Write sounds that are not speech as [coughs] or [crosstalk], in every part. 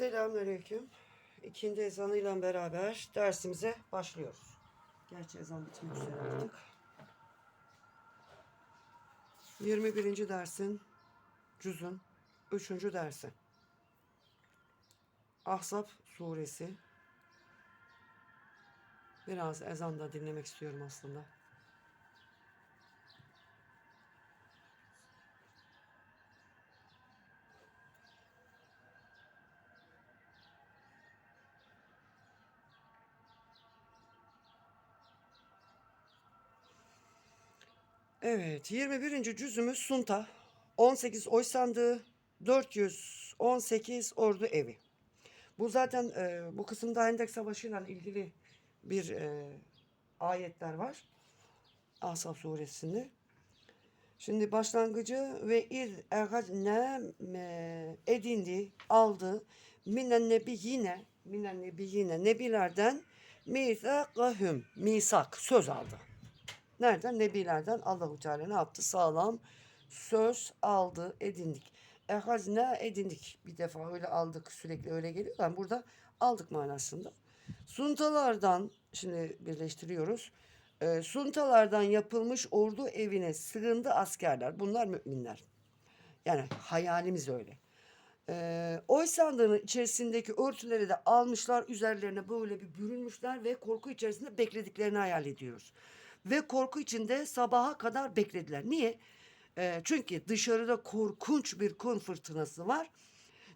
Selamünaleyküm. İkindi ezanıyla beraber dersimize başlıyoruz. Gerçi ezan bitmek üzere artık. 21. dersin cüzün 3. dersi. Ahzab suresi. Biraz ezan da dinlemek istiyorum aslında. Evet, 21. cüzümüz Sunta. 18 oy sandığı, 418 ordu evi. Bu zaten e, bu kısımda Hendek Savaşı ile ilgili bir e, ayetler var. Ahzab suresinde. Şimdi başlangıcı ve iz ne edindi, aldı minen nebi yine minen nebi yine nebilerden misakahüm misak söz aldı. Nereden? Nebilerden Allahu Teala ne yaptı? Sağlam söz aldı, edindik. Ehazne edindik. Bir defa öyle aldık, sürekli öyle geliyor. Yani burada aldık manasında. Suntalardan, şimdi birleştiriyoruz. Ee, suntalardan yapılmış ordu evine sığındı askerler. Bunlar müminler. Yani hayalimiz öyle. Ee, oy sandığının içerisindeki örtüleri de almışlar. Üzerlerine böyle bir bürünmüşler ve korku içerisinde beklediklerini hayal ediyoruz. Ve korku içinde sabaha kadar beklediler. Niye? Ee, çünkü dışarıda korkunç bir kum fırtınası var.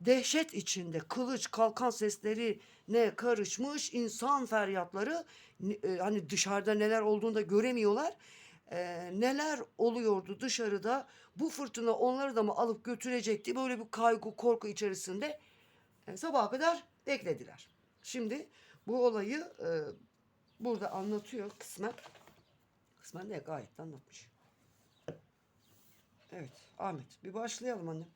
Dehşet içinde kılıç kalkan sesleri ne karışmış insan feryatları e, hani dışarıda neler olduğunu da göremiyorlar. Ee, neler oluyordu dışarıda bu fırtına onları da mı alıp götürecekti böyle bir kaygı korku içerisinde e, sabaha kadar beklediler. Şimdi bu olayı e, burada anlatıyor kısmen. Kısmen de gayet de anlatmış. Evet Ahmet bir başlayalım annem.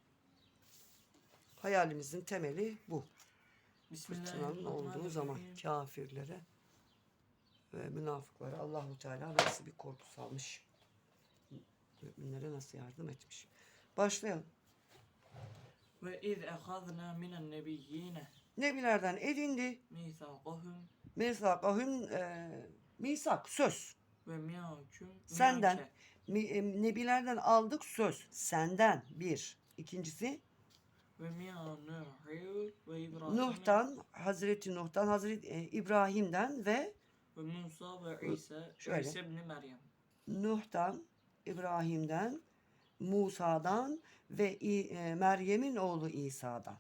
Hayalimizin temeli bu. Fırtınanın olduğu zaman kafirlere ve münafıklara Allahu Teala nasıl bir korku salmış. Müminlere nasıl yardım etmiş. Başlayalım. Ve iz ehazna minen nebiyyine Nebilerden edindi. misaqahum Mesakahüm e, misak söz. Ve miyakum Senden. Mi, e, nebilerden aldık söz. Senden bir. İkincisi ve Nuh'tan, Hazreti Nuh'tan, Hazreti e, İbrahim'den ve ve Musa ve İsa Şöyle. İsa ibn Meryem. Nuh'tan, İbrahim'den, Musa'dan ve İ- e, Meryem'in oğlu İsa'dan.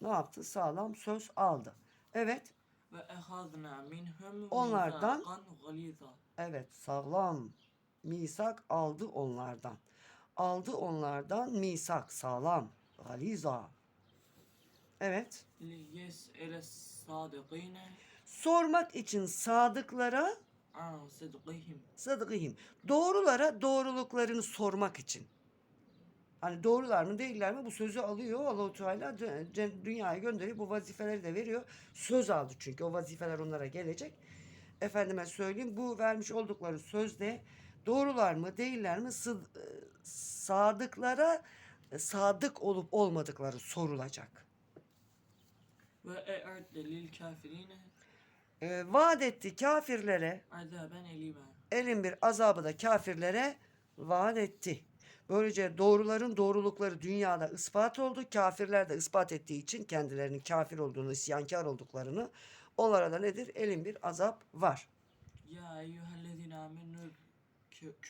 Ne yaptı? Sağlam söz aldı. Evet, Ve ehazna minhum Onlardan- galiza. Evet sağlam misak aldı onlardan. Aldı onlardan misak sağlam. Galiza. Evet. Liyes'ele sadıkine Sormak için sadıklara an sıdkihim. Sadıkıyım. Doğrulara doğruluklarını sormak için. Hani doğrular mı değiller mi bu sözü alıyor Allahu Teala dü- dü- dünyaya gönderiyor bu vazifeleri de veriyor. Söz aldı çünkü o vazifeler onlara gelecek. Efendime söyleyeyim bu vermiş oldukları sözde doğrular mı değiller mi e, sadıklara e, sadık olup olmadıkları sorulacak. Ve e'adde lil kafirine E, vaat etti kafirlere azaben elime. elin bir azabı da kafirlere vaat etti. Böylece doğruların doğrulukları dünyada ispat oldu. Kafirler de ispat ettiği için kendilerinin kafir olduğunu, isyankar olduklarını onlara da nedir? Elin bir azap var. Ya eyyühellezine amenü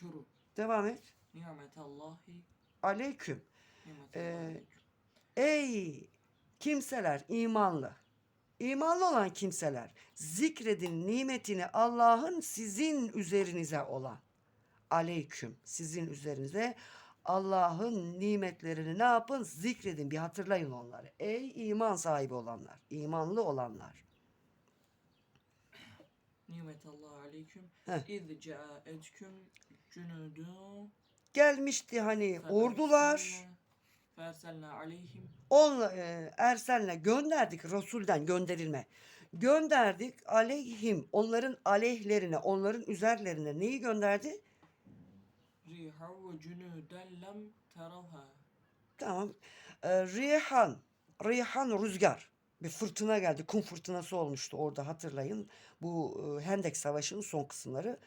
kuru Devam et. nimetallahi Aleyküm. nimetallahi Ee, aleyküm. Ey kimseler imanlı. İmanlı olan kimseler zikredin nimetini Allah'ın sizin üzerinize olan. Aleyküm sizin üzerinize Allah'ın nimetlerini ne yapın? Zikredin bir hatırlayın onları. Ey iman sahibi olanlar, imanlı olanlar. Nimetallahi aleyküm. Heh. İz caetküm cünudun Gelmişti hani ordular. Ferselna aleyhim Onla, e, Ersen'le gönderdik Resul'den gönderilme. Gönderdik aleyhim onların aleyhlerine onların üzerlerine neyi gönderdi? riha ve cünuden lem teravha. Tamam. E, rihan, rihan rüzgar bir fırtına geldi. Kum fırtınası olmuştu orada hatırlayın. Bu e, Hendek Savaşı'nın son kısımları.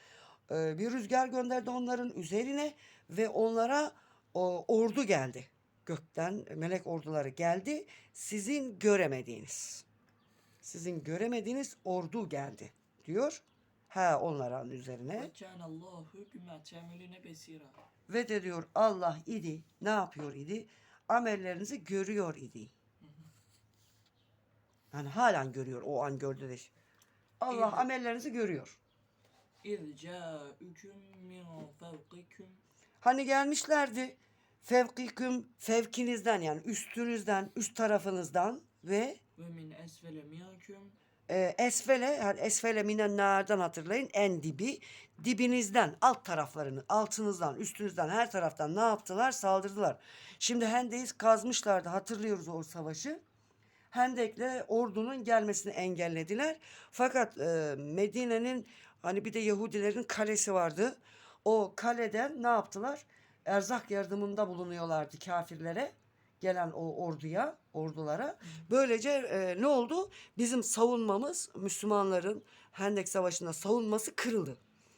E, bir rüzgar gönderdi onların üzerine ve onlara e, ordu geldi. Gökten melek orduları geldi. Sizin göremediğiniz. Sizin göremediğiniz ordu geldi diyor. Ha onların üzerine. Ve de diyor Allah idi ne yapıyor idi? Amellerinizi görüyor idi. Yani halen görüyor o an gördü de. Allah İyi. amellerinizi görüyor. إذ جاءكم من فوقكم Hani gelmişlerdi fevkiküm fevkinizden yani üstünüzden üst tarafınızdan ve ومن أسفل منكم e, esfele yani esfele minenlerden hatırlayın en dibi dibinizden alt taraflarını altınızdan üstünüzden her taraftan ne yaptılar saldırdılar. Şimdi Hendek'i kazmışlardı hatırlıyoruz o savaşı. Hendek'le ordunun gelmesini engellediler. Fakat e, Medine'nin hani bir de Yahudilerin kalesi vardı. O kaleden ne yaptılar? Erzak yardımında bulunuyorlardı kafirlere gelen o orduya, ordulara. Böylece e, ne oldu? Bizim savunmamız, Müslümanların Hendek Savaşı'nda savunması kırıldı.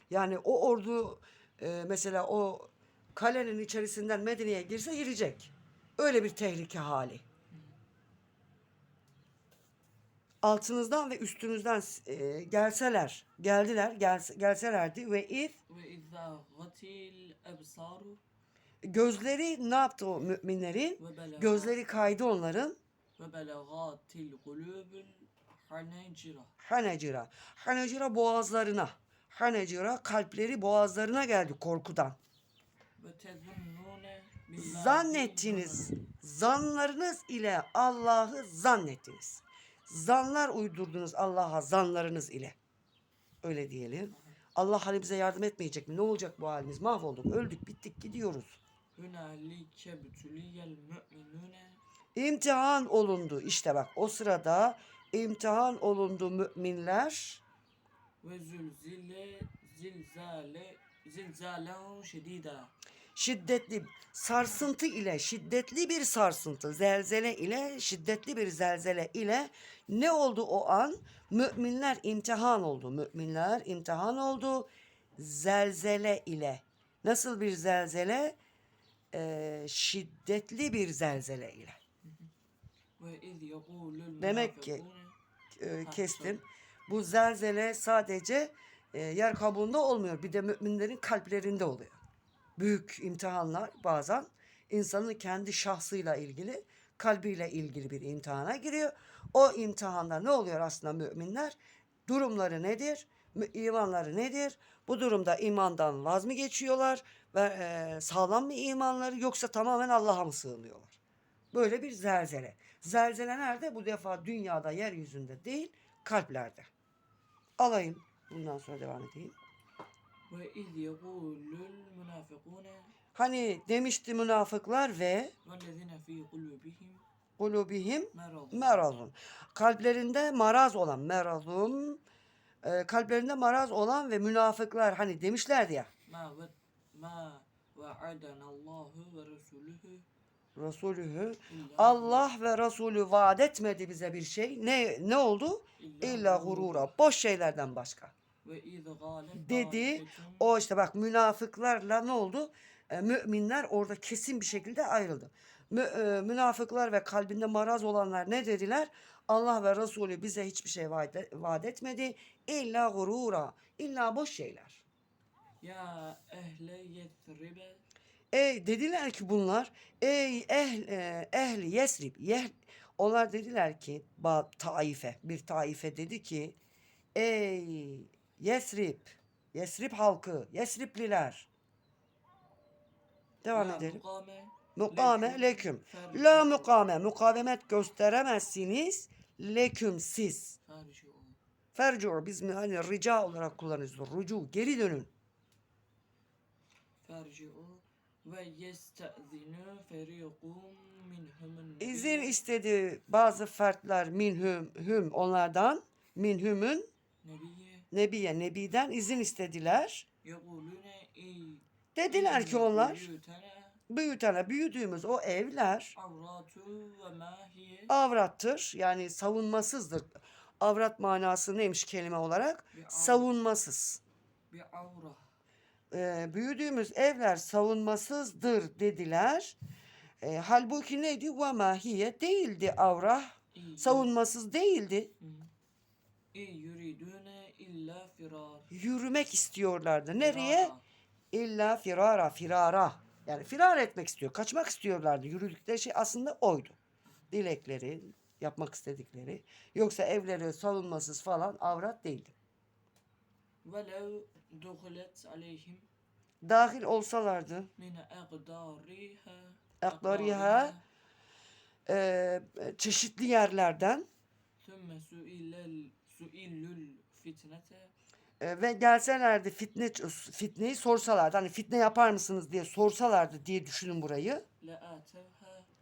Yani o ordu e, mesela o kalenin içerisinden Medine'ye girse girecek. Öyle bir tehlike hali. altınızdan ve üstünüzden e, gelseler, geldiler, gels, gelselerdi ve if gözleri ne yaptı o müminleri? Gözleri kaydı onların. Hanecira. Hanecira boğazlarına. Hanecira kalpleri boğazlarına geldi korkudan. Zannettiniz. Zanlarınız ile Allah'ı zannettiniz. Zanlar uydurdunuz Allah'a zanlarınız ile. Öyle diyelim. Allah halimize yardım etmeyecek mi? Ne olacak bu halimiz? Mahvolduk, öldük, bittik, gidiyoruz. İmtihan olundu. İşte bak o sırada imtihan olundu müminler. Ve zülzile zilzale zilzalen şedida şiddetli sarsıntı ile şiddetli bir sarsıntı, zelzele ile şiddetli bir zelzele ile ne oldu o an? Müminler imtihan oldu. Müminler imtihan oldu zelzele ile. Nasıl bir zelzele? Ee, şiddetli bir zelzele ile. Demek ki e, kestim. Bu zelzele sadece e, yer kabuğunda olmuyor. Bir de müminlerin kalplerinde oluyor. Büyük imtihanlar bazen insanın kendi şahsıyla ilgili, kalbiyle ilgili bir imtihana giriyor. O imtihanda ne oluyor aslında müminler? Durumları nedir? İmanları nedir? Bu durumda imandan vaz mı geçiyorlar ve e, sağlam mı imanları yoksa tamamen Allah'a mı sığınıyorlar? Böyle bir zelzele. Zelzele nerede? Bu defa dünyada, yeryüzünde değil, kalplerde. Alayım. Bundan sonra devam edeyim. Ve iz yekulul münafıkune Hani demişti münafıklar ve vellezine fi kulubihim kulubihim merazun. Kalplerinde maraz olan merazun. E, kalplerinde maraz olan ve münafıklar hani demişlerdi ya. Ma ve ma va'adanallahu ve resuluhu Resulühü Allah ve Resulü vaat etmedi bize bir şey. Ne ne oldu? İlla gurura. Boş şeylerden başka dedi. O işte bak münafıklarla ne oldu? E, müminler orada kesin bir şekilde ayrıldı. E, münafıklar ve kalbinde maraz olanlar ne dediler? Allah ve Resulü bize hiçbir şey vaat, e, etmedi. İlla gurura, illa boş şeyler. Ya ehle yetribe Ey dediler ki bunlar ey ehl, e, ehli Yesrib yeh, onlar dediler ki ba, taife bir taife dedi ki ey Yesrib. Yesrib halkı. Yesribliler. Devam La edelim. Mukame. Mukame leküm. leküm. La mukame. Mukavemet gösteremezsiniz. Leküm siz. Fercu. Biz hani rica olarak kullanıyoruz. Rucu. Geri dönün. Fercu istedi bazı fertler minhum hüm onlardan minhumun Nebiye, Nebi'den izin istediler. Dediler ki onlar büyütene büyüdüğümüz o evler avrattır. Yani savunmasızdır. Avrat manası neymiş kelime olarak? Savunmasız. Ee, büyüdüğümüz evler savunmasızdır dediler. E, halbuki neydi? Ve mahiye değildi avrah. Savunmasız değildi. İyi yürüdüğüne illa firar. Yürümek istiyorlardı. Nereye? Firara. İlla firara, firara. Yani firar etmek istiyor, kaçmak istiyorlardı. Yürüdükleri şey aslında oydu. Dilekleri, yapmak istedikleri. Yoksa evleri savunmasız falan avrat değildi. Velev duhulet aleyhim Dahil olsalardı Aqdariha. eee, çeşitli yerlerden fitnete e, ve gelselerdi fitne fitneyi sorsalardı. Hani fitne yapar mısınız diye sorsalardı diye düşünün burayı.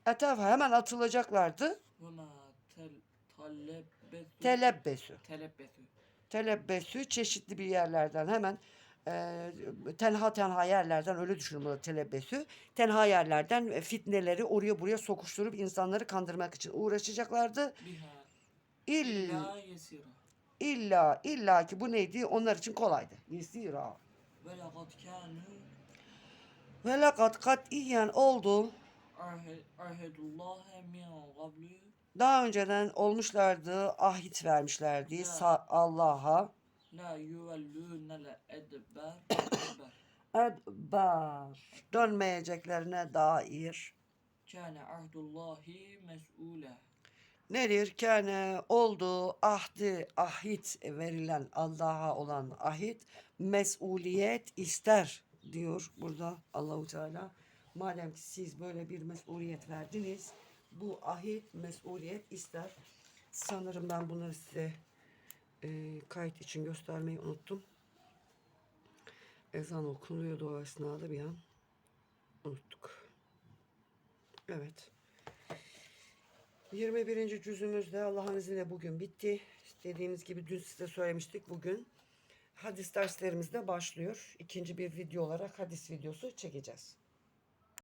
Etevha hemen atılacaklardı. ve ma tel talebbetu Telebbesü. telebbetu Telebbesü çeşitli bir yerlerden hemen e, tenha tenha yerlerden öyle düşünün burada telebbesü. Tenha yerlerden e, fitneleri oraya buraya sokuşturup insanları kandırmak için uğraşacaklardı. illa yesira illa illa ki bu neydi? Onlar için kolaydı. Yesira. ve laqad kanu Ve lakat katiyen oldu. arhedullaha min qablu Daha önceden olmuşlardı, ahit vermişlerdi Allah'a. la yuvellûne le edber [coughs] edber. Dönmeyeceklerine dair. kâne ahdullahi mes'ûle Nedir? Kâne oldu ahdi, ahit verilen Allah'a olan ahit mesuliyet ister diyor burada Allahu Teala. Madem ki siz böyle bir mesuliyet verdiniz, bu ahit mesuliyet ister. Sanırım ben bunları size e, kayıt için göstermeyi unuttum. Ezan okunuyordu o esnada bir an. Unuttuk. Evet. 21. cüzümüz de Allah'ın izniyle bugün bitti. Dediğimiz gibi dün size söylemiştik bugün. Hadis derslerimiz de başlıyor. İkinci bir video olarak hadis videosu çekeceğiz.